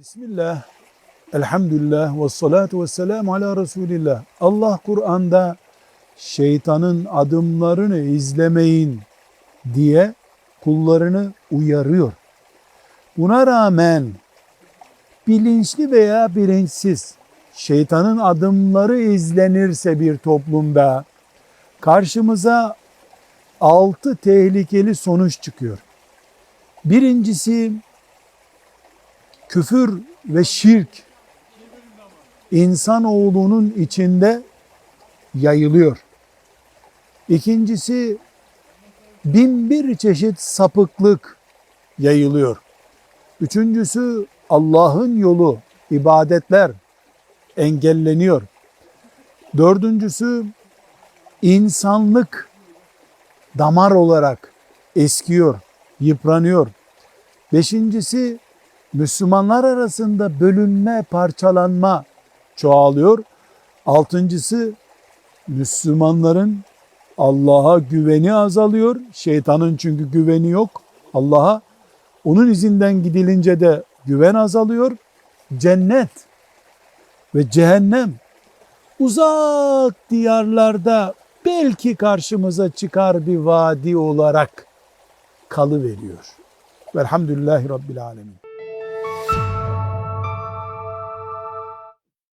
Bismillah, elhamdülillah ve salatu ve selamu ala Resulillah. Allah Kur'an'da şeytanın adımlarını izlemeyin diye kullarını uyarıyor. Buna rağmen bilinçli veya bilinçsiz şeytanın adımları izlenirse bir toplumda karşımıza altı tehlikeli sonuç çıkıyor. Birincisi küfür ve şirk insanoğlunun içinde yayılıyor. İkincisi bin bir çeşit sapıklık yayılıyor. Üçüncüsü Allah'ın yolu, ibadetler engelleniyor. Dördüncüsü insanlık damar olarak eskiyor, yıpranıyor. Beşincisi Müslümanlar arasında bölünme, parçalanma çoğalıyor. Altıncısı Müslümanların Allah'a güveni azalıyor. Şeytanın çünkü güveni yok Allah'a. Onun izinden gidilince de güven azalıyor. Cennet ve cehennem uzak diyarlarda belki karşımıza çıkar bir vadi olarak kalıveriyor. Velhamdülillahi Rabbil Alemin.